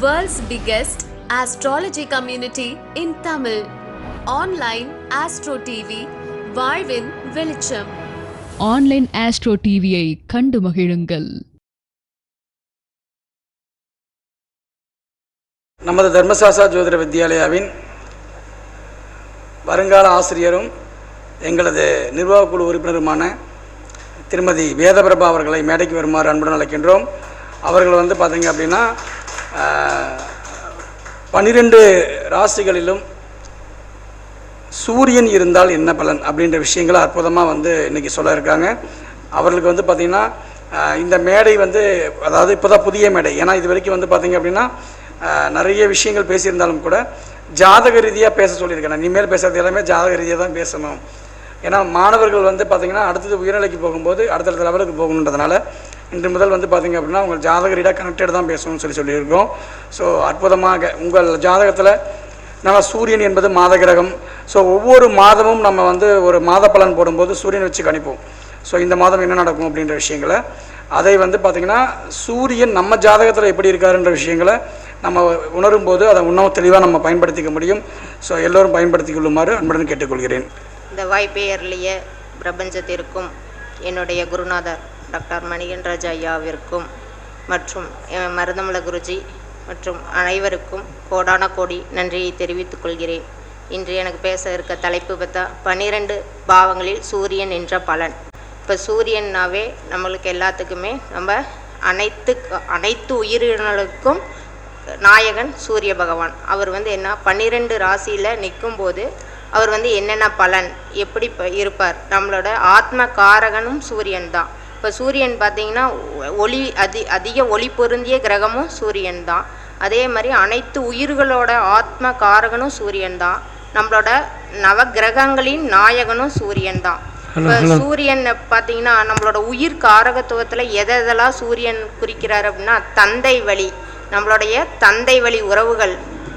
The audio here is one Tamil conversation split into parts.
World's biggest astrology community in Tamil. Online Astro TV, வாழ்வின் வெளிச்சம். ஆன்லைன் ஆஸ்ட்ரோ டிவியை கண்டு மகிழுங்கள். நமது தர்மசாஸ்திரா ஜோதிட வித்யாலயாவின் வருங்கால ஆசிரியரும் எங்களது நிர்வாகக் குழு உறுப்பினருமான திருமதி வேதபிரபா அவர்களை மேடைக்கு வருமாறு அன்புடன் அழைக்கின்றோம். அவர்கள் வந்து பார்த்தீங்க அப்படின்னா பன்னிரெண்டு ராசிகளிலும் சூரியன் இருந்தால் என்ன பலன் அப்படின்ற விஷயங்களை அற்புதமாக வந்து இன்றைக்கி சொல்ல இருக்காங்க. அவர்களுக்கு வந்து பார்த்திங்கன்னா இந்த மேடை வந்து அதாவது இப்போ தான் புதிய மேடை. ஏன்னா இது வரைக்கும் வந்து பார்த்திங்க அப்படின்னா நிறைய விஷயங்கள் பேசியிருந்தாலும் கூட ஜாதக ரீதியாக பேச சொல்லியிருக்கேன் இனிமேல் பேசுறது எல்லாமே ஜாதக ரீதியாக தான் பேசணும். ஏன்னா மாணவர்கள் வந்து பார்த்திங்கன்னா அடுத்தது உயர்நிலைக்கு போகும்போது அடுத்தடுத்த லெவலுக்கு போகணுன்றதுனால இன்று முதல் வந்து பார்த்திங்க அப்படின்னா உங்கள் ஜாதக ரீடாக கனெக்டட் தான் பேசணும்னு சொல்லி சொல்லியிருக்கோம். ஸோ அற்புதமாக உங்கள் ஜாதகத்தில் நம்ம சூரியன் என்பது மாத கிரகம். ஸோ ஒவ்வொரு மாதமும் நம்ம வந்து ஒரு மாத பலன் போடும்போது சூரியன் வச்சு கணிப்போம். ஸோ இந்த மாதம் என்ன நடக்கும் அப்படின்ற விஷயங்களை. அதை வந்து பார்த்திங்கன்னா சூரியன் நம்ம ஜாதகத்தில் எப்படி இருக்காருன்ற விஷயங்களை நம்ம உணரும் போது அதை இன்னும் தெளிவாக நம்ம பயன்படுத்திக்க முடியும். ஸோ எல்லோரும் பயன்படுத்திக் கொள்ளுமாறு அன்புடன் கேட்டுக்கொள்கிறேன். இந்த வாய்ப்பை பிரபஞ்சத்திற்கும் என்னுடைய குருநாதர். டாக்டர் மணிகன்ராஜ் ஐயாவிற்கும் மற்றும் மருதமல குருஜி மற்றும் அனைவருக்கும் கோடான கோடி நன்றியை தெரிவித்துக் கொள்கிறேன். இன்று எனக்கு பேச இருக்க தலைப்பு பார்த்தா பன்னிரண்டு பாவங்களில் சூரியன் என்ற பலன். இப்போ சூரியன்னாவே நம்மளுக்கு எல்லாத்துக்குமே நம்ம அனைத்து அனைத்து உயிரினங்களுக்கும் நாயகன் சூரிய பகவான். அவர் வந்து என்ன பன்னிரெண்டு ராசியில் நிற்கும்போது அவர் வந்து என்னென்ன பலன் எப்படி இருப்பார்? நம்மளோட ஆத்ம காரகனும் சூரியன் தான். இப்போ சூரியன் பார்த்தீங்கன்னா ஒளி அதி அதிக ஒளி பொருந்திய கிரகமும் சூரியன் தான். அதே மாதிரி அனைத்து உயிர்களோட ஆத்ம காரகனும் சூரியன் தான். நம்மளோட நவ கிரகங்களின் நாயகனும் சூரியன் தான். இப்போ சூரியன் பார்த்தீங்கன்னா நம்மளோட உயிர் காரகத்துவத்தில் எதை எதெல்லாம் சூரியன் குறிக்கிறார் அப்படின்னா தந்தை வழி நம்மளுடைய தந்தை வழி உறவுகள்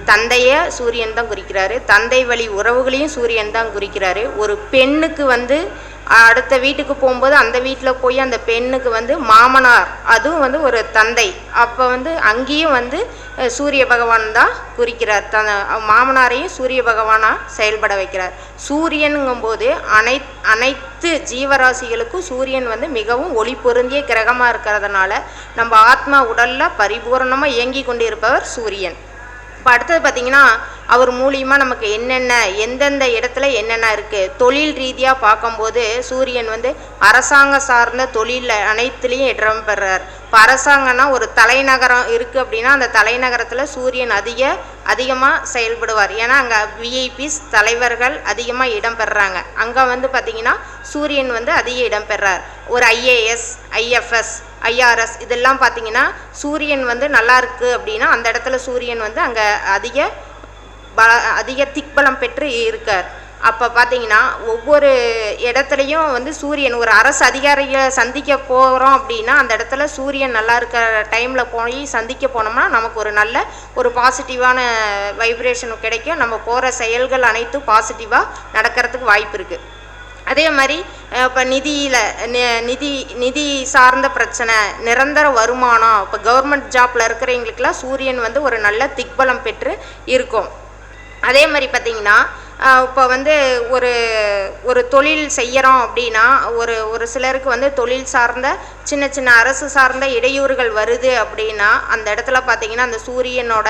தந்தைய சூரியன் தான் குறிக்கிறாரு. தந்தை வழி உறவுகளையும் சூரியன் தான் குறிக்கிறாரு. ஒரு பெண்ணுக்கு வந்து அடுத்த வீட்டுக்கு போகும்போது அந்த வீட்டில் போய் அந்த பெண்ணுக்கு வந்து மாமனார் அதுவும் வந்து ஒரு தந்தை. அப்போ வந்து அங்கேயும் வந்து சூரிய பகவான் தான் குறிக்கிறார். த மாமனாரையும் சூரிய பகவானாக செயல்பட வைக்கிறார். சூரியனுங்கும்போது அனை அனைத்து ஜீவராசிகளுக்கும் சூரியன் வந்து மிகவும் ஒளி பொருந்திய கிரகமாக இருக்கிறதுனால நம்ம ஆத்மா உடலில் பரிபூரணமாக இயங்கி கொண்டு இருப்பவர் சூரியன். இப்போ அடுத்தது பார்த்திங்கன்னா அவர் மூலியமாக நமக்கு என்னென்ன எந்தெந்த இடத்துல என்னென்ன இருக்குது தொழில் ரீதியாக பார்க்கும்போது சூரியன் வந்து அரசாங்க சார்ந்த தொழிலில் அனைத்துலேயும் இடம் பெறார். இப்போ அரசாங்கம்னா ஒரு தலைநகரம் இருக்குது அப்படின்னா அந்த தலைநகரத்தில் சூரியன் அதிக அதிகமாக செயல்படுவார். ஏன்னா அங்கே விஐபிஸ் தலைவர்கள் அதிகமாக இடம் பெறுறாங்க அங்கே வந்து பார்த்திங்கன்னா சூரியன் வந்து அதிக இடம் பெறார். ஒரு ஐஏஎஸ் ஐஎஃப்எஸ் ஐஆர்எஸ் இதெல்லாம் பார்த்தீங்கன்னா சூரியன் வந்து நல்லா இருக்குது அப்படின்னா அந்த இடத்துல சூரியன் வந்து அங்கே அதிக பல அதிக திக்பலம் பெற்று இருக்கார். அப்போ பார்த்தீங்கன்னா ஒவ்வொரு இடத்துலையும் வந்து சூரியன் ஒரு அரசு அதிகாரிகளை சந்திக்க போகிறோம் அப்படின்னா அந்த இடத்துல சூரியன் நல்லா இருக்கிற டைமில் போய் சந்திக்க போனோம்னா நமக்கு ஒரு நல்ல ஒரு பாசிட்டிவான வைப்ரேஷன் கிடைக்கும். நம்ம போகிற செயல்கள் அனைத்தும் பாசிட்டிவாக நடக்கிறதுக்கு வாய்ப்பு இருக்குது அதே மாதிரி இப்போ நிதியில் நிதி நிதி சார்ந்த பிரச்சனை நிரந்தர வருமானம் இப்போ கவர்மெண்ட் ஜாப்பில் இருக்கிறவங்களுக்கெல்லாம் சூரியன் வந்து ஒரு நல்ல திக்பலம் பெற்று இருக்கும். அதே மாதிரி பார்த்தீங்கன்னா இப்போ வந்து ஒரு ஒரு தொழில் செய்கிறோம் அப்படின்னா ஒரு ஒரு சிலருக்கு வந்து தொழில் சார்ந்த சின்ன சின்ன அரசு சார்ந்த இடையூறுகள் வருது அப்படின்னா அந்த இடத்துல பார்த்தீங்கன்னா அந்த சூரியனோட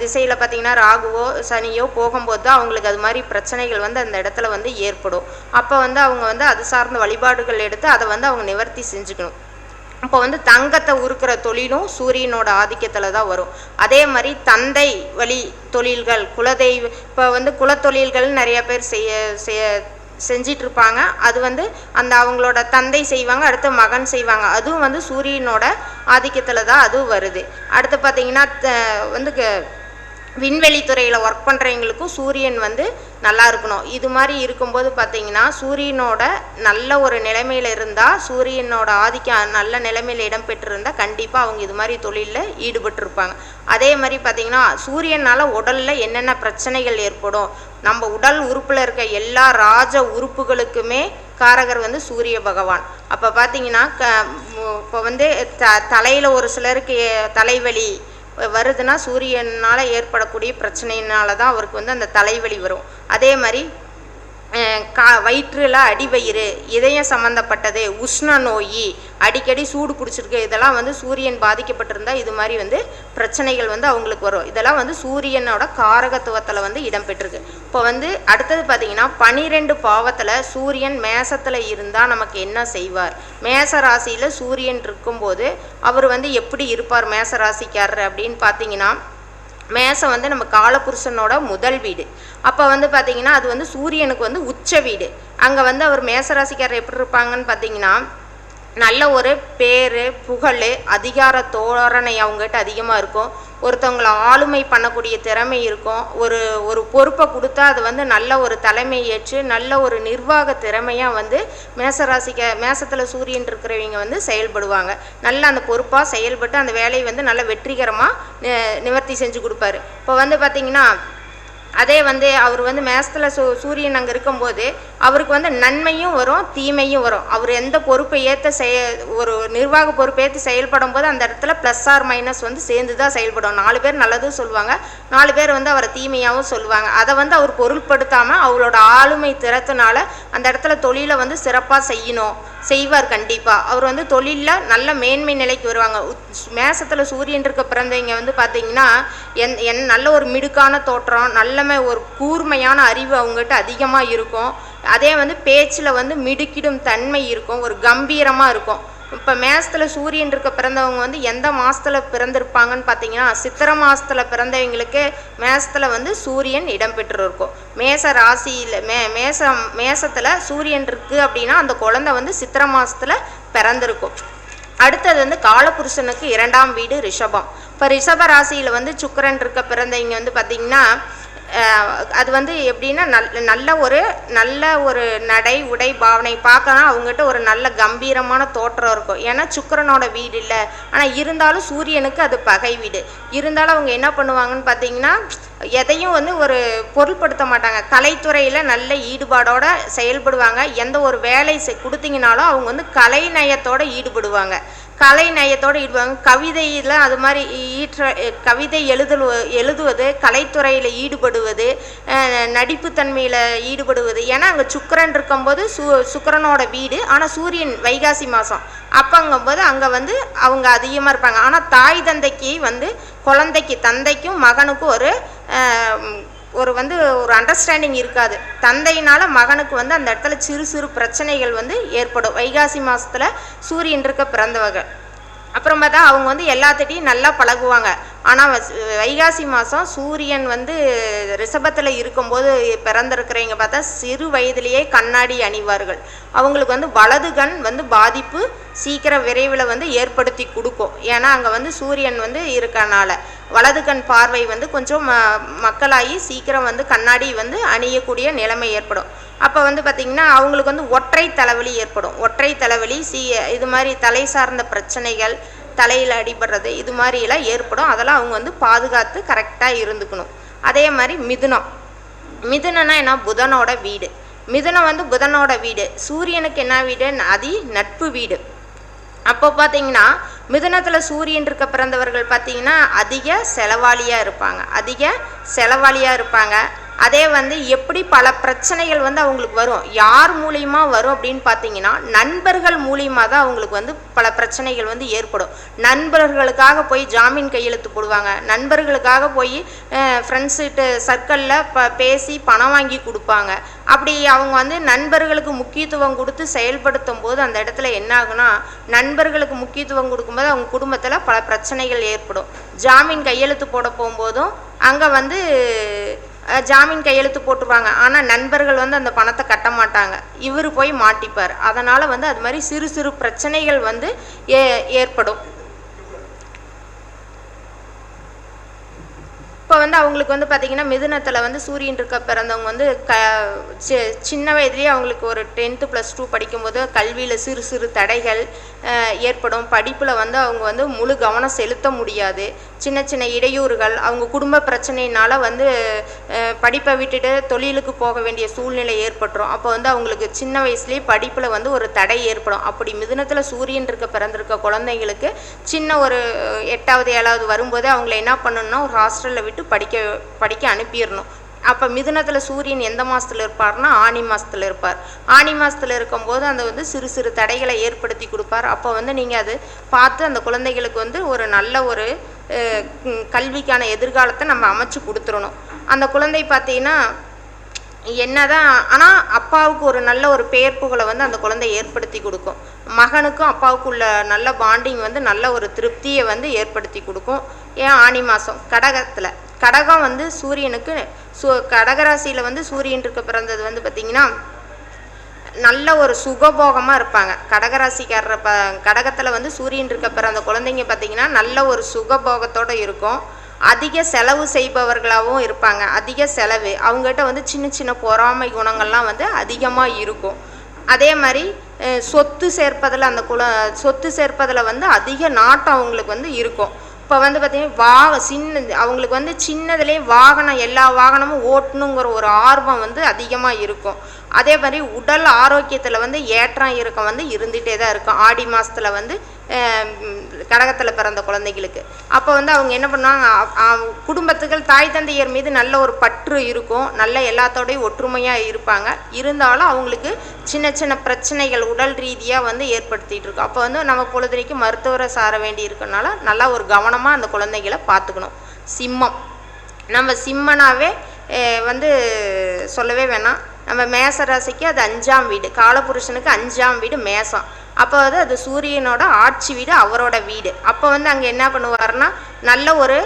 திசையில் பார்த்தீங்கன்னா ராகுவோ சனியோ போகும்போது தான் அவங்களுக்கு அது மாதிரி பிரச்சனைகள் வந்து அந்த இடத்துல வந்து ஏற்படும். அப்போ வந்து அவங்க வந்து அது சார்ந்த வழிபாடுகள் எடுத்து அதை வந்து அவங்க நிவர்த்தி செஞ்சுக்கணும். இப்போ வந்து தங்கத்தை உருக்கிற தொழிலும் சூரியனோட ஆதிக்கத்தில் தான் வரும். அதே மாதிரி தந்தை வழி தொழில்கள் குலதெய்வ இப்போ வந்து குலத்தொழில்கள் நிறைய பேர் செய்ய செய்ய செஞ்சிட்டு இருப்பாங்க அது வந்து அந்த அவங்களோட தந்தை செய்வாங்க அடுத்து மகன் செய்வாங்க. அதுவும் வந்து சூரியனோட ஆதிக்கத்தில் தான் அதுவும் வருது. அடுத்து பார்த்தீங்கன்னா த- வந்து க- விண்வெளித்துறையில் ஒர்க் பண்ணுறவங்களுக்கும் சூரியன் வந்து நல்லா இருக்கணும். இது மாதிரி இருக்கும்போது பார்த்தீங்கன்னா சூரியனோட நல்ல ஒரு நிலைமையில் இருந்தால் சூரியனோட ஆதிக்கம் நல்ல நிலைமையில் இடம்பெற்றிருந்தால் கண்டிப்பாக அவங்க இது மாதிரி தொழிலில் ஈடுபட்டிருப்பாங்க. அதே மாதிரி பார்த்தீங்கன்னா சூரியனால் உடலில் என்னென்ன பிரச்சனைகள் ஏற்படும்? நம்ம உடல் உறுப்பில் இருக்க எல்லா ராஜ உறுப்புகளுக்குமே காரகர் வந்து சூரிய பகவான். அப்போ பார்த்தீங்கன்னா க இப்போ வந்து த தலையில் ஒரு சிலருக்கு தலைவலி வருதுன்னா சூரியனால் ஏற்படக்கூடிய பிரச்சனையினால தான் அவருக்கு வந்து அந்த தலைவலி வரும். அதே மாதிரி கா வயிற்றில் அடிவயிறு இதயம் சம்மந்தப்பட்டது உஷ்ண நோய் அடிக்கடி சூடு பிடிச்சிருக்கு இதெல்லாம் வந்து சூரியன் பாதிக்கப்பட்டிருந்தால் இது மாதிரி வந்து பிரச்சனைகள் வந்து அவங்களுக்கு வரும். இதெல்லாம் வந்து சூரியனோட காரகத்துவத்தில் வந்து இடம்பெற்றிருக்கு இப்போ வந்து அடுத்தது பார்த்தீங்கன்னா பனிரெண்டு பாவத்தில் சூரியன் மேசத்தில் இருந்தால் நமக்கு என்ன செய்வார்? மேச ராசியில் சூரியன் இருக்கும்போது அவர் வந்து எப்படி இருப்பார் மேச ராசிக்காரர் அப்படின்னு பார்த்தீங்கன்னா மேசம் வந்து நம்ம காலபுருஷனோட முதல் வீடு. அப்போ வந்து பார்த்தீங்கன்னா அது வந்து சூரியனுக்கு வந்து உச்ச வீடு. அங்கே வந்து அவர் மேசராசிக்காரர் எப்படி இருப்பாங்கன்னு பார்த்தீங்கன்னா நல்ல ஒரு பேர் புகழ் அதிகார தோரணை அவங்ககிட்ட அதிகமாக இருக்கும். ஒருத்தவங்களை ஆளுமை பண்ணக்கூடிய திறமை இருக்கும். ஒரு ஒரு பொறுப்பை கொடுத்தா அது வந்து நல்ல ஒரு தலைமை ஏற்று நல்ல ஒரு நிர்வாக திறமையாக வந்து மேசராசிக்க மேசத்தில் சூரியன் இருக்கிறவங்க வந்து செயல்படுவாங்க. நல்ல அந்த பொறுப்பாக செயல்பட்டு அந்த வேலையை வந்து நல்ல வெற்றிகரமாக நிவர்த்தி செஞ்சு கொடுப்பாரு. இப்போ வந்து பார்த்திங்கன்னா அதே வந்து அவர் வந்து மேசத்தில் சூ சூரியன் அங்கே இருக்கும்போது அவருக்கு வந்து நன்மையும் வரும் தீமையும் வரும். அவர் எந்த பொறுப்பை ஏற்ற செய ஒரு நிர்வாக பொறுப்பை ஏற்று செயல்படும் போது அந்த இடத்துல ப்ளஸ் ஆர் மைனஸ் வந்து சேர்ந்து தான் செயல்படும். நாலு பேர் நல்லதும் சொல்லுவாங்க நாலு பேர் வந்து அவரை தீமையாகவும் சொல்லுவாங்க. அதை வந்து அவர் பொருள்படுத்தாமல் அவரோட ஆளுமை திறத்தினால அந்த இடத்துல தொழிலை வந்து சிறப்பாக செய்யணும். செய்வார் கண்டிப்பாக அவர் வந்து தொழிலில் நல்ல மேன்மை நிலைக்கு வருவாங்க. மேசத்தில் சூரியன் இருக்க பிறந்தவங்க வந்து பார்த்தீங்கன்னா என் என் நல்ல ஒரு மிடுக்கான தோற்றம் நல்லமே ஒரு கூர்மையான அறிவு அவங்ககிட்ட அதிகமாக இருக்கும். அதே வந்து பேச்சில் வந்து மிடுக்கிடும் தன்மை இருக்கும். ஒரு கம்பீரமாக இருக்கும். இப்போ மேசத்தில் சூரியன் இருக்க பிறந்தவங்க வந்து எந்த மாதத்தில் பிறந்திருப்பாங்கன்னு பார்த்தீங்கன்னா சித்திர மாதத்தில் பிறந்தவங்களுக்கு மேசத்தில் வந்து சூரியன் இடம்பெற்று இருக்கும் மேச ராசியில் மே மேசம் மேசத்தில் சூரியன் இருக்குது அப்படின்னா அந்த குழந்தை வந்து சித்திர மாதத்தில் பிறந்திருக்கும். அடுத்தது வந்து காலபுருஷனுக்கு இரண்டாம் வீடு ரிஷபம். இப்போ ரிஷப ராசியில் வந்து சுக்கரன் இருக்க பிறந்தவங்க வந்து பார்த்திங்கன்னா அது வந்து எப்படின்னா நல் நல்ல ஒரு நல்ல ஒரு நடை உடை பாவனை பார்க்கலாம் அவங்ககிட்ட ஒரு நல்ல கம்பீரமான தோற்றம் இருக்கும். ஏன்னா சுக்கரனோட வீடு இல்லை. ஆனால் இருந்தாலும் சூரியனுக்கு அது பகை வீடு. இருந்தாலும் அவங்க என்ன பண்ணுவாங்கன்னு பார்த்தீங்கன்னா எதையும் வந்து ஒரு பொருட்படுத்த மாட்டாங்க. கலைத்துறையில் நல்ல ஈடுபாடோடு செயல்படுவாங்க. எந்த ஒரு வேலை செ கொடுத்தீங்கனாலும் அவங்க வந்து கலைநயத்தோடு ஈடுபடுவாங்க. கலை நயத்தோடு ஈடுவாங்க கவிதையில் அது மாதிரி ஈற்ற கவிதை எழுதல் எழுதுவது கலைத்துறையில் ஈடுபடுவது நடிப்பு நடிப்புத்தன்மையில் ஈடுபடுவது. ஏன்னா அங்கே சுக்கிரன் இருக்கும்போது சு சுக்கரனோட வீடு ஆனால் சூரியன் வைகாசி மாதம் அப்போங்கும்போது அங்கே வந்து அவங்க அதிகமாக இருப்பாங்க. ஆனால் தாய் தந்தைக்கு வந்து குழந்தைக்கு தந்தைக்கும் மகனுக்கும் ஒரு ஒரு வந்து ஒரு அண்டர்ஸ்டாண்டிங் இருக்காது. தந்தையினால் மகனுக்கு வந்து அந்த இடத்துல சிறு சிறு பிரச்சனைகள் வந்து ஏற்படும். வைகாசி மாதத்தில் சூரியன் இருக்க பிறந்தவங்க. அப்புறம் பார்த்தா அவங்க வந்து எல்லாத்திட்டையும் நல்லா பழகுவாங்க. ஆனால் வைகாசி மாதம் சூரியன் வந்து ரிஷபத்தில் இருக்கும்போது பிறந்திருக்கிறவங்க பார்த்தா சிறு வயதிலேயே கண்ணாடி அணிவார்கள். அவங்களுக்கு வந்து வலது கண் வந்து பாதிப்பு சீக்கிரம் விரைவில் வந்து ஏற்படுத்தி கொடுக்கும். ஏன்னா அங்கே வந்து சூரியன் வந்து இருக்கனால. வலது கண் பார்வை வந்து கொஞ்சம் ம மக்களாகி சீக்கிரம் வந்து கண்ணாடி வந்து அணியக்கூடிய நிலைமை ஏற்படும். அப்போ வந்து பார்த்திங்கன்னா அவங்களுக்கு வந்து ஒற்றை தலைவலி ஏற்படும். ஒற்றை தலைவலி சீ இது மாதிரி தலை சார்ந்த பிரச்சனைகள் தலையில் அடிபடுறது இது மாதிரிலாம் ஏற்படும். அதெல்லாம் அவங்க வந்து பாதுகாத்து கரெக்டாக இருந்துக்கணும். அதே மாதிரி மிதுனம். மிதுனம்னா என்ன? புதனோட வீடு. மிதுனம் வந்து புதனோட வீடு. சூரியனுக்கு என்ன வீடு? அதி நட்பு வீடு. அப்போ பார்த்தீங்கன்னா மிதுனத்தில் சூரியன் இருக்க பிறந்தவர்கள் பார்த்தீங்கன்னா அதிக செலவாளியாக இருப்பாங்க. அதிக செலவாளியாக இருப்பாங்க. அதே வந்து எப்படி பல பிரச்சனைகள் வந்து அவங்களுக்கு வரும். யார் மூலியமா வரும் அப்படின்னு பார்த்தீங்கன்னா நண்பர்கள் மூலியமாக தான் அவங்களுக்கு வந்து பல பிரச்சனைகள் வந்து ஏற்படும். நண்பர்களுக்காக போய் ஜாமீன் கையெழுத்து போடுவாங்க. நண்பர்களுக்காக போய் ஃப்ரெண்ட்ஸுட்டு சர்க்கிளில் ப பேசி பணம் வாங்கி கொடுப்பாங்க. அப்படி அவங்க வந்து நண்பர்களுக்கு முக்கியத்துவம் கொடுத்து செயல்படுத்தும் போது அந்த இடத்துல என்ன ஆகுனா நண்பர்களுக்கு முக்கியத்துவம் கொடுக்கும்போது அவங்க குடும்பத்தில் பல பிரச்சனைகள் ஏற்படும். ஜாமீன் கையெழுத்து போட போகும்போதும் அங்கே வந்து ஜாமீன் கையெழுத்து போட்டுருவாங்க. ஆனால் நண்பர்கள் வந்து அந்த பணத்தை கட்ட மாட்டாங்க. இவர் போய் மாட்டிப்பார். அதனால் வந்து அது மாதிரி சிறு சிறு பிரச்சனைகள் வந்து ஏ ஏற்படும். இப்போ வந்து அவங்களுக்கு வந்து பார்த்திங்கன்னா மிதுனத்தில் வந்து சூரியன் இருக்க பிறந்தவங்க வந்து க சி- சின்ன வயதுலேயே அவங்களுக்கு ஒரு டென்த்து ப்ளஸ் டூ படிக்கும்போது கல்வியில் சிறு சிறு தடைகள் ஏற்படும். படிப்பில் வந்து அவங்க வந்து முழு கவனம் செலுத்த முடியாது. சின்ன சின்ன இடையூறுகள் அவங்க குடும்ப பிரச்சனையினால வந்து படிப்பை விட்டுட்டு தொழிலுக்கு போக வேண்டிய சூழ்நிலை ஏற்பட்டுரும். அப்போ வந்து அவங்களுக்கு சின்ன வயசுலேயே படிப்பில் வந்து ஒரு தடை ஏற்படும். அப்படி மிதுனத்தில் சூரியன் இருக்க பிறந்திருக்க குழந்தைங்களுக்கு சின்ன ஒரு எட்டாவது ஏழாவது வரும்போது அவங்கள என்ன பண்ணணும்னா ஒரு ஹாஸ்டலில் விட்டு படிக்க படிக்க அனுப்பிடணும். அப்போ மிதுனத்தில் சூரியன் எந்த மாதத்துல இருப்பார்னா ஆனி மாதத்தில் இருப்பார். ஆனி மாதத்துல இருக்கும்போது அந்த வந்து சிறு சிறு தடைகளை ஏற்படுத்தி கொடுப்பார். அப்போ வந்து நீங்கள் அது பார்த்து அந்த குழந்தைகளுக்கு வந்து ஒரு நல்ல ஒரு கல்விக்கான எதிர்காலத்தை நம்ம அமைச்சு கொடுத்துடணும். அந்த குழந்தை பார்த்தீங்கன்னா என்னதான் ஆனால் அப்பாவுக்கு ஒரு நல்ல ஒரு பெயர் புகழை வந்து அந்த குழந்தை ஏற்படுத்தி கொடுக்கும். மகனுக்கும் அப்பாவுக்குள்ள நல்ல பாண்டிங் வந்து நல்ல ஒரு திருப்தியை வந்து ஏற்படுத்தி கொடுக்கும். ஏன் ஆனி மாதம் கடகத்தில். கடகம் வந்து சூரியனுக்கு சு கடகராசியில் வந்து சூரியனுக்கு பிறந்தது வந்து பார்த்திங்கன்னா நல்ல ஒரு சுகபோகமாக இருப்பாங்க. கடகராசிக்காரர் ப கடகத்தில் வந்து சூரியன் இருக்க பிறந்த குழந்தைங்க பார்த்திங்கன்னா நல்ல ஒரு சுகபோகத்தோடு இருக்கும். அதிக செலவு செய்பவர்களாகவும் இருப்பாங்க. அதிக செலவு. அவங்ககிட்ட வந்து சின்ன சின்ன பொறாமை குணங்கள்லாம் வந்து அதிகமாக இருக்கும். அதே மாதிரி சொத்து சேர்ப்பதில் அந்த குல சொத்து சேர்ப்பதில் வந்து அதிக நாட்டம் அவங்களுக்கு வந்து இருக்கும். இப்போ வந்து பார்த்தீங்கன்னா வாக சின்னது அவங்களுக்கு வந்து சின்னதுலேயே வாகனம் எல்லா வாகனமும் ஓட்டணுங்கிற ஒரு ஆர்வம் வந்து அதிகமாக இருக்கும். அதே மாதிரி உடல் ஆரோக்கியத்தில் வந்து ஏற்றம் இறக்கம் வந்து இருந்துகிட்டே தான் இருக்கும். ஆடி மாதத்தில் வந்து கடகத்தில் பிறந்த குழந்தைகளுக்கு. அப்போ வந்து அவங்க என்ன பண்ணுவாங்க குடும்பத்துகள் தாய் தந்தையர் மீது நல்ல ஒரு பற்று இருக்கும். நல்ல எல்லாத்தோடையும் ஒற்றுமையாக இருப்பாங்க. இருந்தாலும் அவங்களுக்கு சின்ன சின்ன பிரச்சனைகள் உடல் ரீதியாக வந்து ஏற்படுத்திட்டு இருக்கும். அப்போ வந்து நம்ம பொழுதுனைக்கு மருத்துவரை சார வேண்டி இருக்கனால நல்லா ஒரு கவனமாக அந்த குழந்தைகளை பார்த்துக்கணும். சிம்மம். நம்ம சிம்மனாவே வந்து சொல்லவே வேணாம். நம்ம மேச ராசிக்கு அது அஞ்சாம் வீடு. காலபுருஷனுக்கு அஞ்சாம் வீடு மேசம். அப்போ வந்து அது சூரியனோட ஆட்சி வீடு அவரோட வீடு. அப்போ வந்து அங்கே என்ன பண்ணுவாருன்னா நல்ல ஒரு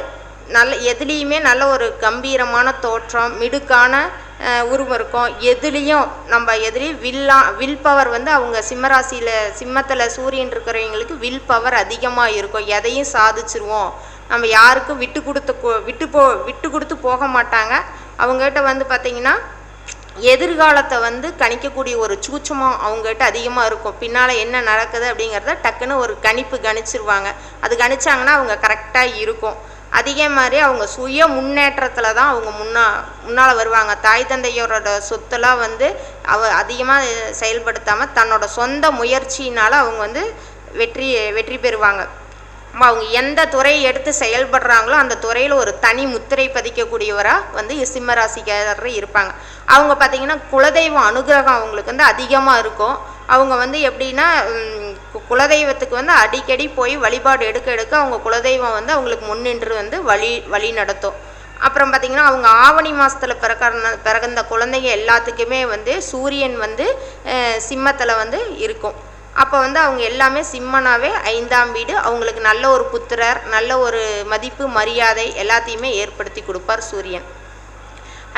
நல்ல எதுலேயுமே நல்ல ஒரு கம்பீரமான தோற்றம் மிடுக்கான உருவம் இருக்கும். எதுலேயும் நம்ம எதுலேயும் வில்லா வில் பவர் வந்து அவங்க சிம்மராசியில் சிம்மத்தில் சூரியன் இருக்கிறவங்களுக்கு வில் பவர் அதிகமாக இருக்கும். எதையும் சாதிச்சிருவோம். நம்ம யாருக்கும் விட்டு கொடுத்து விட்டு போ விட்டு கொடுத்து போக மாட்டாங்க. அவங்ககிட்ட வந்து பார்த்திங்கன்னா எதிர்காலத்தை வந்து கணிக்கக்கூடிய ஒரு சூச்சமும் அவங்ககிட்ட அதிகமாக இருக்கும். பின்னால் என்ன நடக்குது அப்படிங்கிறத டக்குன்னு ஒரு கணிப்பு கணிச்சிருவாங்க. அது கணிச்சாங்கன்னா அவங்க கரெக்டாக இருக்கும். அதே மாதிரி அவங்க சுய முன்னேற்றத்தில் தான் அவங்க முன்னா முன்னால் வருவாங்க. தாய் தந்தையோட சொத்தெல்லாம் வந்து அவ அதிகமாக செயல்படுத்தாமல் தன்னோட சொந்த முயற்சியினால் அவங்க வந்து வெற்றி வெற்றி பெறுவாங்க. அவங்க எந்த துறையை எடுத்து செயல்படுறாங்களோ அந்த துறையில் ஒரு தனி முத்திரை பதிக்கக்கூடியவராக வந்து சிம்ம ராசிக்காரர் இருப்பாங்க. அவங்க பார்த்திங்கன்னா குலதெய்வம் அனுகிரகம் அவங்களுக்கு வந்து அதிகமாக இருக்கும். அவங்க வந்து எப்படின்னா கு- குலதெய்வத்துக்கு வந்து அடிக்கடி போய் வழிபாடு எடுக்க எடுக்க அவங்க குலதெய்வம் வந்து அவங்களுக்கு முன்னின்று வந்து வழி வழி நடத்தும். அப்புறம் பார்த்திங்கன்னா அவங்க ஆவணி மாதத்தில் பிறக்கற பிறந்த குழந்தைங்க எல்லாத்துக்குமே வந்து சூரியன் வந்து சிம்மத்தில் வந்து இருக்கும். அப்போ வந்து அவங்க எல்லாமே சிம்மனாவே ஐந்தாம் வீடு. அவங்களுக்கு நல்ல ஒரு புத்திரர் நல்ல ஒரு மதிப்பு மரியாதை எல்லாத்தையுமே ஏற்படுத்தி கொடுப்பார் சூரியன்.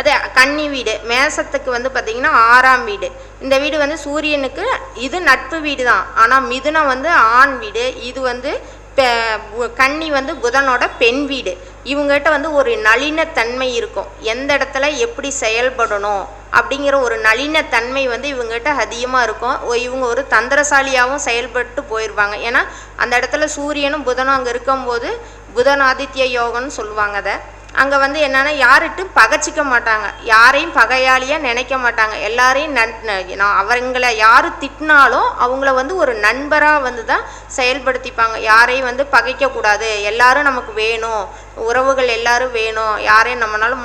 அதே கன்னி வீடு. மேசத்துக்கு வந்து பார்த்திங்கன்னா ஆறாம் வீடு. இந்த வீடு வந்து சூரியனுக்கு இது நட்பு வீடு தான் ஆனால் மிதுனம் வந்து ஆண் வீடு. இது வந்து கன்னி வந்து புதனோட பெண் வீடு. இவங்ககிட்ட வந்து ஒரு நளினத்தன்மை இருக்கும். எந்த இடத்துல எப்படி செயல்படணும் அப்படிங்கிற ஒரு நளினத்தன்மை வந்து இவங்ககிட்ட அதிகமாக இருக்கும். இவங்க ஒரு தந்திரசாலியாகவும் செயல்பட்டு போயிடுவாங்க ஏன்னா அந்த இடத்துல சூரியனும் புதனும் அங்கே இருக்கும்போது புதன் ஆதித்ய யோகம்னு சொல்லுவாங்க அதை. அங்கே வந்து என்னென்னா யார்கிட்டும் பகைச்சிக்க மாட்டாங்க. யாரையும் பகையாளியாக நினைக்க மாட்டாங்க. எல்லாரையும் நன் அவங்களை நான் யார் திட்டினாலும் அவங்கள வந்து ஒரு நண்பராக வந்து தான் செயல்படுத்திப்பாங்க. யாரையும் வந்து பகைக்கக்கூடாது. எல்லாரும் நமக்கு வேணும். உறவுகள் எல்லாரும் வேணும் யாரையும் நம்மளால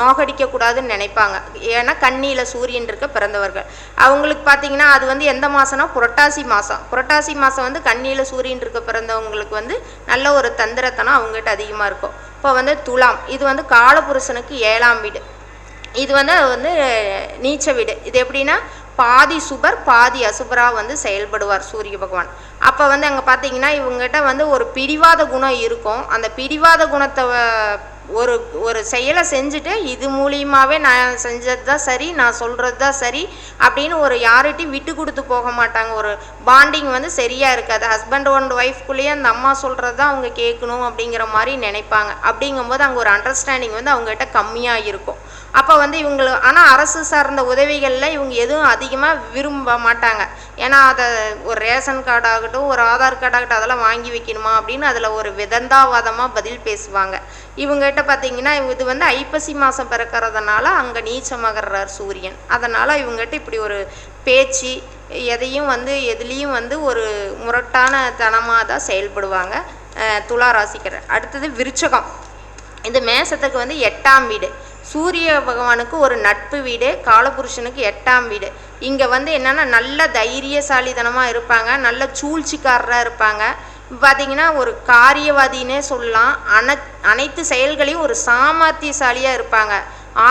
நோகடிக்க நோகடிக்கக்கூடாதுன்னு நினைப்பாங்க. ஏன்னா கண்ணியில் சூரியன் இருக்க பிறந்தவர்கள். அவங்களுக்கு பார்த்தீங்கன்னா அது வந்து எந்த மாதம்னா புரட்டாசி மாதம் புரட்டாசி மாதம் வந்து கண்ணியில் சூரியன் இருக்க பிறந்தவங்களுக்கு வந்து நல்ல ஒரு தந்திரத்தனம் அவங்ககிட்ட அதிகமாக இருக்கும். இப்போ வந்து துலாம். இது வந்து காலபுருஷனுக்கு ஏழாம் வீடு. இது வந்து வந்து நீச்ச வீடு. இது எப்படின்னா பாதி சுபர் பாதி அசுபராக வந்து செயல்படுவார் சூரிய பகவான். அப்போ வந்து அங்கே பார்த்தீங்கன்னா இவங்ககிட்ட வந்து ஒரு பிடிவாத குணம் இருக்கும். அந்த பிடிவாத குணத்தை ஒரு ஒரு செயலை செஞ்சுட்டு இது மூலியமாகவே நான் செஞ்சது தான் சரி நான் சொல்கிறது தான் சரி அப்படின்னு ஒரு யார்கிட்டையும் விட்டு கொடுத்து போக மாட்டாங்க. ஒரு பாண்டிங் வந்து சரியாக இருக்காது. ஹஸ்பண்ட் அண்ட் ஒய்ஃப்குள்ளேயே அந்த அம்மா சொல்கிறது தான் அவங்க கேட்கணும் அப்படிங்கிற மாதிரி நினைப்பாங்க. அப்படிங்கும்போது அங்கே ஒரு அண்டர்ஸ்டாண்டிங் வந்து அவங்ககிட்ட கம்மியாக இருக்கும். அப்போ வந்து இவங்களுக்கு ஆனால் அரசு சார்ந்த உதவிகளில் இவங்க எதுவும் அதிகமாக விரும்ப மாட்டாங்க. ஏன்னா அதை ஒரு ரேஷன் கார்டாகட்டும் ஒரு ஆதார் கார்டாகட்டும் அதெல்லாம் வாங்கி வைக்கணுமா அப்படின்னு அதில் ஒரு விதந்தாவாதமாக பதில் பேசுவாங்க. இவங்ககிட்ட பார்த்தீங்கன்னா இது வந்து ஐப்பசி மாதம் பிறக்கறதுனால அங்கே நீச்சமாகறார் சூரியன். அதனால் இவங்ககிட்ட இப்படி ஒரு பேச்சு எதையும் வந்து எதுலேயும் வந்து ஒரு முரட்டான தனமாக தான் செயல்படுவாங்க துளா துலா அடுத்தது விருச்சகம். இந்த மேசத்துக்கு வந்து எட்டாம் வீடு. சூரிய பகவானுக்கு ஒரு நட்பு வீடு காலபுருஷனுக்கு எட்டாம் வீடு. இங்கே வந்து என்னென்னா நல்ல தைரியசாலித்தனமாக இருப்பாங்க நல்ல சூழ்ச்சிக்காரராக இருப்பாங்க. பார்த்தீங்கன்னா ஒரு காரியவாதினே சொல்லலாம். அன அனைத்து செயல்களையும் ஒரு சாமர்த்தியசாலியாக இருப்பாங்க.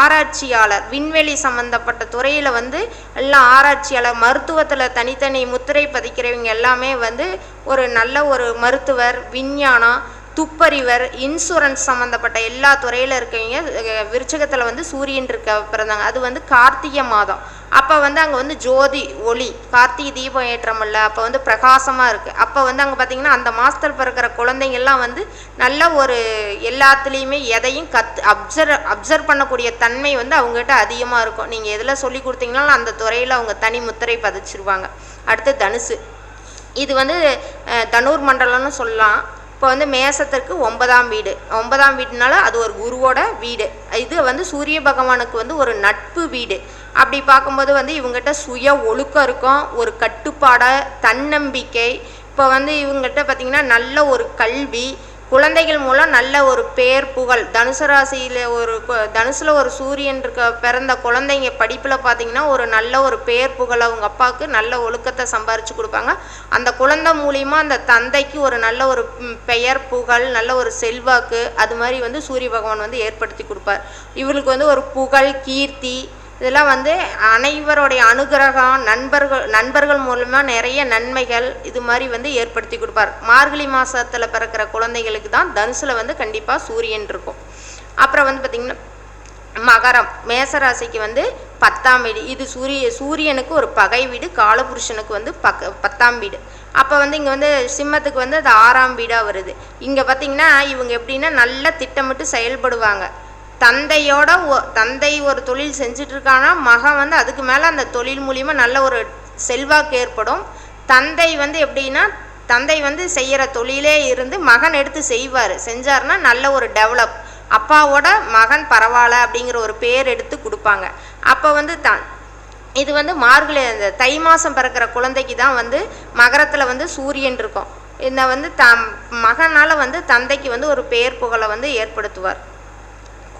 ஆராய்ச்சியாளர் விண்வெளி சம்மந்தப்பட்ட துறையில் வந்து எல்லாம் ஆராய்ச்சியாளர் மருத்துவத்தில் தனித்தனி முத்திரை பதிக்கிறவங்க எல்லாமே வந்து ஒரு நல்ல ஒரு மருத்துவர் விஞ்ஞானம் துப்பறிவர் இன்சூரன்ஸ் சம்மந்தப்பட்ட எல்லா துறையில் இருக்கவங்க விருச்சகத்தில் வந்து சூரியன் இருக்க பிறந்தாங்க. அது வந்து கார்த்திகை மாதம். அப்போ வந்து அங்கே வந்து ஜோதி ஒளி கார்த்திகை தீபம் ஏற்றமில்ல. அப்போ வந்து பிரகாசமாக இருக்குது அப்போ வந்து அங்கே பார்த்தீங்கன்னா அந்த மாதத்தில் பிறக்கிற குழந்தைங்கள்லாம் வந்து நல்ல ஒரு எல்லாத்துலேயுமே எதையும் கத் அப்சர்வ் அப்சர்வ் பண்ணக்கூடிய தன்மை வந்து அவங்ககிட்ட அதிகமாக இருக்கும். நீங்கள் எதில் சொல்லி கொடுத்தீங்கனாலும் அந்த துறையில் அவங்க தனி முத்திரை பதிச்சிருவாங்க. அடுத்து தனுசு. இது வந்து தனூர் தனுர் மண்டலம்னு சொல்லலாம். இப்போ வந்து மேசத்திற்கு ஒன்பதாம் வீடு. ஒன்பதாம் வீடுனால அது ஒரு குருவோட வீடு. இது வந்து சூரிய பகவானுக்கு வந்து ஒரு நட்பு வீடு. அப்படி பார்க்கும்போது வந்து இவங்ககிட்ட சுய ஒழுக்கம் இருக்கும் ஒரு கட்டுப்பாட தன்னம்பிக்கை. இப்போ வந்து இவங்ககிட்ட பார்த்திங்கன்னா நல்ல ஒரு கல்வி குழந்தைகள் மூலம் நல்ல ஒரு பேர் புகழ். தனுசு ராசியில் ஒரு தனுசில் ஒரு சூரியன் இருக்க பிறந்த குழந்தைங்க படிப்பில் பார்த்தீங்கன்னா ஒரு நல்ல ஒரு பேர் புகழ் அவங்க அப்பாவுக்கு நல்ல ஒழுக்கத்தை சம்பாரித்து கொடுப்பாங்க. அந்த குழந்தை மூலியமாக அந்த தந்தைக்கு ஒரு நல்ல ஒரு பெயர் புகழ் நல்ல ஒரு செல்வாக்கு அது மாதிரி வந்து சூரிய பகவான் வந்து ஏற்படுத்தி கொடுப்பார். இவளுக்கு வந்து ஒரு புகழ் கீர்த்தி இதெல்லாம் வந்து அனைவருடைய அனுகிரகம் நண்பர்கள் நண்பர்கள் மூலமாக நிறைய நன்மைகள் இது மாதிரி வந்து ஏற்படுத்தி கொடுப்பார். மார்கழி மாதத்தில் பிறக்கிற குழந்தைகளுக்கு தான் தனுசில் வந்து கண்டிப்பாக சூரியன் இருக்கும். அப்புறம் வந்து பார்த்திங்கன்னா மகரம் மேசராசிக்கு வந்து பத்தாம் வீடு. இது சூரிய சூரியனுக்கு ஒரு பகை வீடு காலபுருஷனுக்கு வந்து பக்க பத்தாம் வீடு. அப்போ வந்து இங்கே வந்து சிம்மத்துக்கு வந்து அது ஆறாம் வீடாக வருது. இங்கே பார்த்தீங்கன்னா இவங்க எப்படின்னா நல்லா திட்டமிட்டு செயல்படுவாங்க. தந்தையோட தந்தை ஒரு தொழில் செஞ்சுட்டு இருக்கான்னா மகன் வந்து அதுக்கு மேலே அந்த தொழில் மூலியமா நல்ல ஒரு செல்வாக்கு ஏற்படும். தந்தை வந்து எப்படின்னா தந்தை வந்து செய்கிற தொழிலே இருந்து மகன் எடுத்து செய்வார். செஞ்சாருன்னா நல்ல ஒரு டெவலப். அப்பாவோட மகன் பரவாயில்ல அப்படிங்கிற ஒரு பேர் எடுத்து கொடுப்பாங்க. அப்போ வந்து த இது வந்து மார்கழி அந்த தை மாதம் பிறக்கிற குழந்தைக்கு தான் வந்து மகரத்தில் வந்து சூரியன் இருக்கும். இந்த வந்து த மகனால் வந்து தந்தைக்கு வந்து ஒரு பேர் புகழை வந்து ஏற்படுத்துவார்.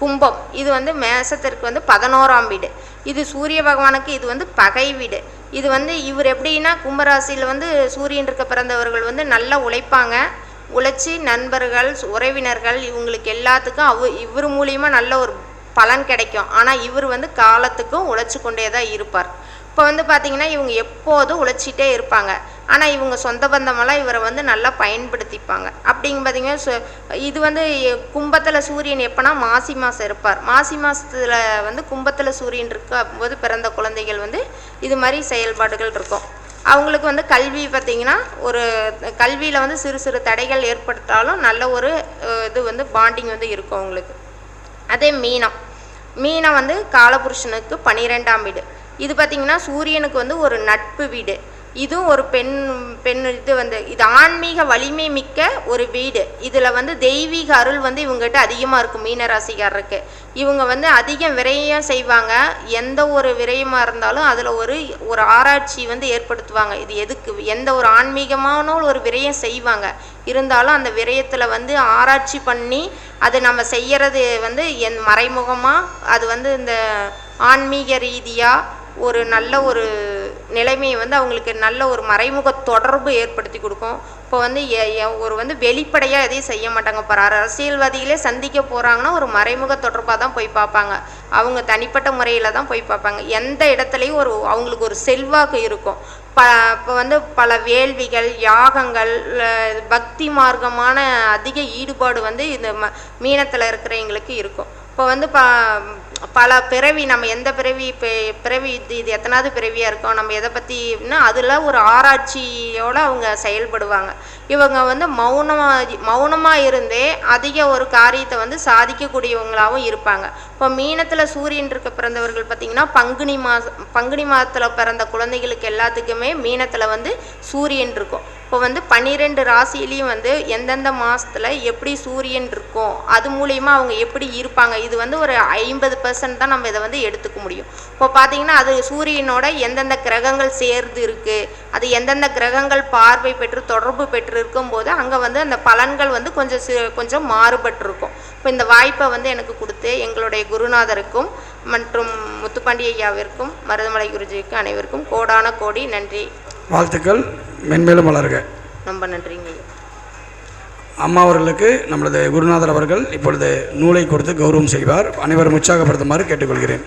கும்பம். இது வந்து மேசத்திற்கு வந்து பதினோராம் வீடு. இது சூரிய பகவானுக்கு இது வந்து பகை வீடு. இது வந்து இவர் எப்படின்னா கும்பராசியில் வந்து சூரியன் இருக்க பிறந்தவர்கள் வந்து நல்லா உழைப்பாங்க. உழைச்சி நண்பர்கள் உறவினர்கள் இவங்களுக்கு எல்லாத்துக்கும் அவ இவர் மூலியமாக நல்ல ஒரு பலன் கிடைக்கும். ஆனால் இவர் வந்து காலத்துக்கும் உழைச்சி கொண்டே தான் இருப்பார். இப்போ வந்து பார்த்தீங்கன்னா இவங்க எப்போதும் உழைச்சிட்டே இருப்பாங்க. ஆனால் இவங்க சொந்த பந்தமெல்லாம் இவரை வந்து நல்லா பயன்படுத்திப்பாங்க. அப்படிங்க பார்த்தீங்கன்னா இது வந்து கும்பத்தில் சூரியன் எப்போனா மாசி மாதம் இருப்பார். மாசி மாதத்தில் வந்து கும்பத்தில் சூரியன் இருக்கும் போது பிறந்த குழந்தைகள் வந்து இது மாதிரி செயல்பாடுகள் இருக்கும். அவங்களுக்கு வந்து கல்வி பார்த்திங்கன்னா ஒரு கல்வியில் வந்து சிறு சிறு தடைகள் ஏற்படுத்தாலும் நல்ல ஒரு இது வந்து பாண்டிங் வந்து இருக்கும் அவங்களுக்கு. அதே மீனம். மீனம் வந்து காலபுருஷனுக்கு பன்னிரெண்டாம் வீடு. இது பார்த்திங்கன்னா சூரியனுக்கு வந்து ஒரு நட்பு வீடு. இதுவும் ஒரு பெண் பெண் இது வந்து இது ஆன்மீக வலிமை மிக்க ஒரு வீடு. இதில் வந்து தெய்வீக அருள் வந்து இவங்ககிட்ட அதிகமாக இருக்கும் மீனராசிக்காரருக்கு. இவங்க வந்து அதிகம் விரயம் செய்வாங்க. எந்த ஒரு விரயமாக இருந்தாலும் அதில் ஒரு ஒரு ஆராய்ச்சி வந்து ஏற்படுத்துவாங்க. இது எதுக்கு? எந்த ஒரு ஆன்மீகமான ஒரு விரயம் செய்வாங்க. இருந்தாலும் அந்த விரயத்தில் வந்து ஆராய்ச்சி பண்ணி அது நம்ம செய்கிறது வந்து என் மறைமுகமாக அது வந்து இந்த ஆன்மீக ரீதியாக ஒரு நல்ல ஒரு நிலைமையை வந்து அவங்களுக்கு நல்ல ஒரு மறைமுக தொடர்பு ஏற்படுத்தி கொடுக்கும். இப்போ வந்து எ- ஒரு வந்து வெளிப்படையாக எதையும் செய்ய மாட்டாங்க. இப்போ அரசியல்வாதிகளே சந்திக்க போகிறாங்கன்னா ஒரு மறைமுக தொடர்பாக தான் போய் பார்ப்பாங்க. அவங்க தனிப்பட்ட முறையில் தான் போய் பார்ப்பாங்க. எந்த இடத்துலையும் ஒரு அவங்களுக்கு ஒரு செல்வாக்கு இருக்கும். ப இப்போ வந்து பல வேள்விகள் யாகங்கள் பக்தி மார்க்கமான அதிக ஈடுபாடு வந்து இந்த ம மீனத்தில் இருக்கிறவங்களுக்கு இருக்கும். இப்போ வந்து ப பல பிறவி நம்ம எந்த பிறவி இப்போ பிறவி இது இது எத்தனாவது பிறவியாக இருக்கோம் நம்ம எதை பற்றினா அதில் ஒரு ஆராய்ச்சியோடு அவங்க செயல்படுவாங்க. இவங்க வந்து மௌனமாக மௌனமாக இருந்தே அதிக ஒரு காரியத்தை வந்து சாதிக்கக்கூடியவங்களாகவும் இருப்பாங்க. இப்போ மீனத்தில் சூரியன் இருக்க பிறந்தவர்கள் பார்த்திங்கன்னா பங்குனி மாதம் பங்குனி மாதத்தில் பிறந்த குழந்தைகளுக்கு எல்லாத்துக்குமே மீனத்தில் வந்து சூரியன் இருக்கும். இப்போ வந்து பன்னிரெண்டு ராசிலையும் வந்து எந்தெந்த மாதத்தில் எப்படி சூரியன் இருக்கும் அது மூலயமா அவங்க எப்படி இருப்பாங்க இது வந்து ஒரு ஐம்பது பர்சன்ட் தான் நம்ம இதை வந்து எடுத்துக்க முடியும். இப்போ பார்த்தீங்கன்னா அது சூரியனோட எந்தெந்த கிரகங்கள் சேர்ந்து இருக்குது அது எந்தெந்த கிரகங்கள் பார்வை பெற்று தொடர்பு பெற்று இருக்கும்போது அங்கே வந்து அந்த பலன்கள் வந்து கொஞ்சம் சி கொஞ்சம் மாறுபட்டிருக்கும். இப்போ இந்த வாய்ப்பை வந்து எனக்கு கொடுத்து எங்களுடைய குருநாதருக்கும் மற்றும் முத்துப்பாண்டி ஐயாவிற்கும் மருதமலை குருஜிக்கும் அனைவருக்கும் கோடான கோடி நன்றி. வாழ்த்துக்கள். மென்மேலும் வளருக. ரொம்ப நன்றிங்க அம்மா அவர்களுக்கு நம்மளது குருநாதர் அவர்கள் இப்பொழுது நூலை கொடுத்து கௌரவம் செய்வார். அனைவரும் உற்சாகப்படுத்துமாறு கேட்டுக்கொள்கிறேன்.